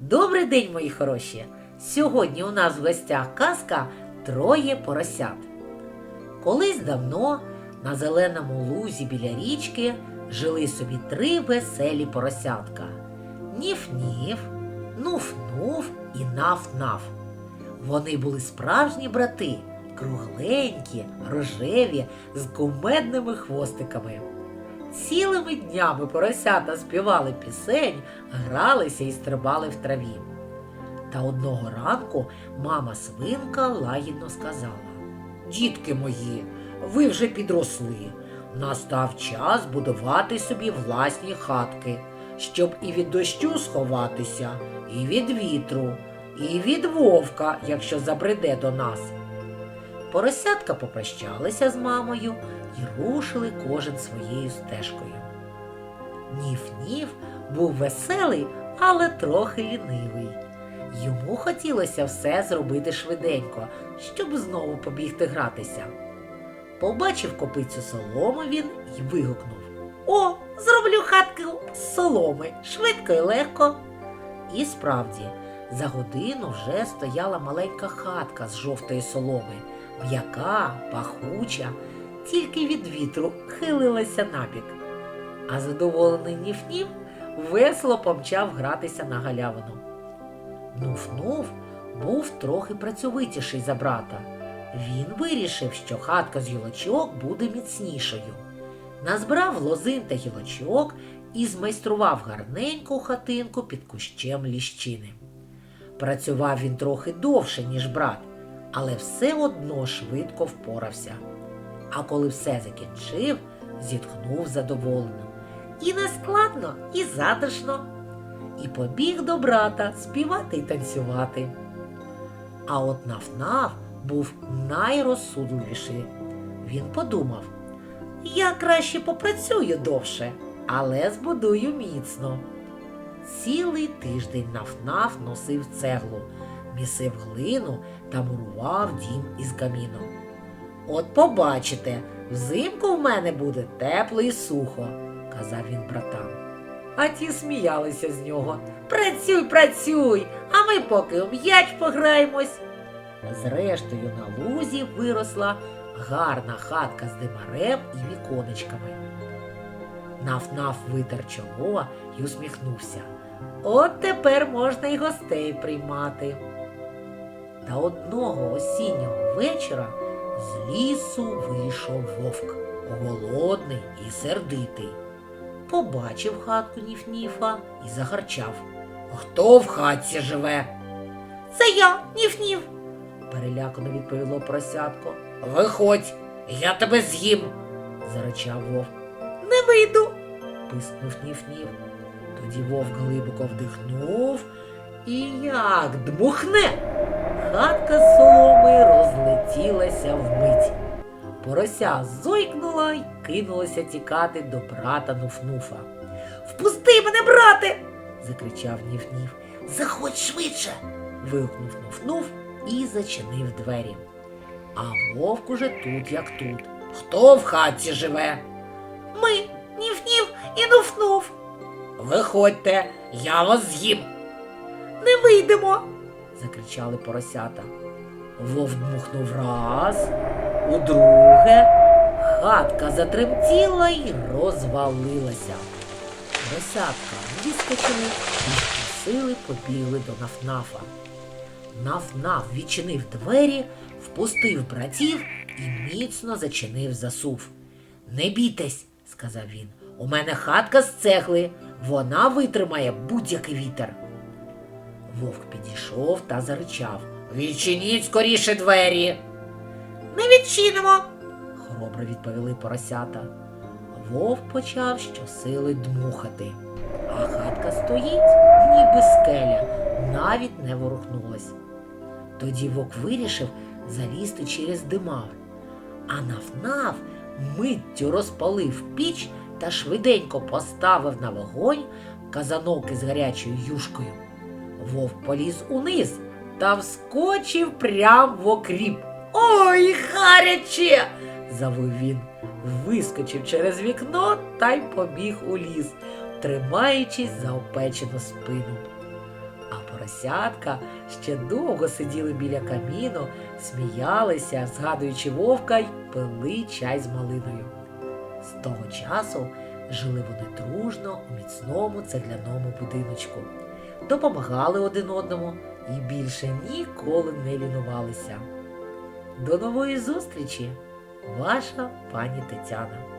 Добрий день, мої хороші! Сьогодні у нас в гостях казка Троє поросят. Колись давно на зеленому лузі біля річки жили собі три веселі поросятка: Ніф-ніф, Нуф-нуф і Наф-наф. Вони були справжні брати, кругленькі, рожеві, з кумедними хвостиками. Цілими днями поросята співали пісень, гралися і стрибали в траві. Та одного ранку мама свинка лагідно сказала: Дітки мої, ви вже підросли. Настав час будувати собі власні хатки, щоб і від дощу сховатися, і від вітру, і від вовка, якщо забреде до нас. Поросятка попрощалися з мамою і рушили кожен своєю стежкою. Ніф-ніф був веселий, але трохи лінивий. Йому хотілося все зробити швиденько, щоб знову побігти гратися. Побачив копицю соломи він і вигукнув О, зроблю хатку з соломи, швидко і легко. І справді, за годину вже стояла маленька хатка з жовтої соломи, м'яка, пахуча, тільки від вітру хилилася набік. А задоволений Ніф-Ніф весело помчав гратися на галявину. Нуф-нуф був трохи працьовитіший за брата. Він вирішив, що хатка з гілочок буде міцнішою. Назбрав лозин та гілочок і змайстрував гарненьку хатинку під кущем ліщини. Працював він трохи довше, ніж брат, але все одно швидко впорався. А коли все закінчив, зітхнув задоволено. І не складно, і затишно. І побіг до брата співати й танцювати. А от Наф-Наф був найрозсудливіший. Він подумав: я краще попрацюю довше, але збудую міцно. Цілий тиждень Наф-Наф носив цеглу, місив глину та мурував дім із каміном. От побачите, взимку в мене буде тепло і сухо, казав він братам. А ті сміялися з нього. Працюй, працюй, а ми поки у м'яч пограємось. Зрештою, на лузі виросла гарна хатка з димарем і віконечками. Наф-наф витер чоло і усміхнувся. От тепер можна й гостей приймати. Та одного осіннього вечора з лісу вийшов вовк, голодний і сердитий. Побачив хатку Ніф-Ніфа і загарчав. Хто в хатці живе? Це я, Ніф-Ніф, перелякано відповіло поросятко. Виходь, я тебе з'їм, заричав вовк. Не вийду, пискнув Ніф-Ніф. Тоді вовк глибоко вдихнув і як дмухне. Хатка з соломи розлетілася вмить. Порося зойкнула й кинулася тікати до брата Нуфнуфа. Впусти мене, брате. закричав Ніф-Ніф. Заходь швидше. вигукнув Нуфнуф і зачинив двері. А вовк уже тут, як тут. Хто в хаті живе? Ми, Ніф-Ніф і Нуфнуф. Виходьте, я вас з'їм. Не вийдемо. Закричали поросята. Вовк дмухнув раз, удруге, хатка затремтіла й розвалилася. Поросятка вискочили і сили побігли до Нафнафа. Нафнаф відчинив двері, впустив братів і міцно зачинив засув. Не бійтесь, сказав він. У мене хатка з цегли, вона витримає будь-який вітер. Вовк підійшов та заричав. Відчиніть скоріше двері. Не відчинимо, хоробро відповіли поросята. Вовк почав щосили дмухати, а хатка стоїть, ніби скеля, навіть не ворухнулась. Тоді вовк вирішив залізти через димар, а наф-наф миттю розпалив піч та швиденько поставив на вогонь казанок із гарячою юшкою. Вовк поліз униз та вскочив прям в окріп. Ой, гаряче! завив він, вискочив через вікно та й побіг у ліс, тримаючись за опечену спину. А поросятка ще довго сиділи біля каміну, сміялися, згадуючи вовка й пили чай з малиною. З того часу жили вони дружно у міцному цегляному будиночку, допомагали один одному і більше ніколи не лінувалися. До нової зустрічі, ваша пані Тетяна.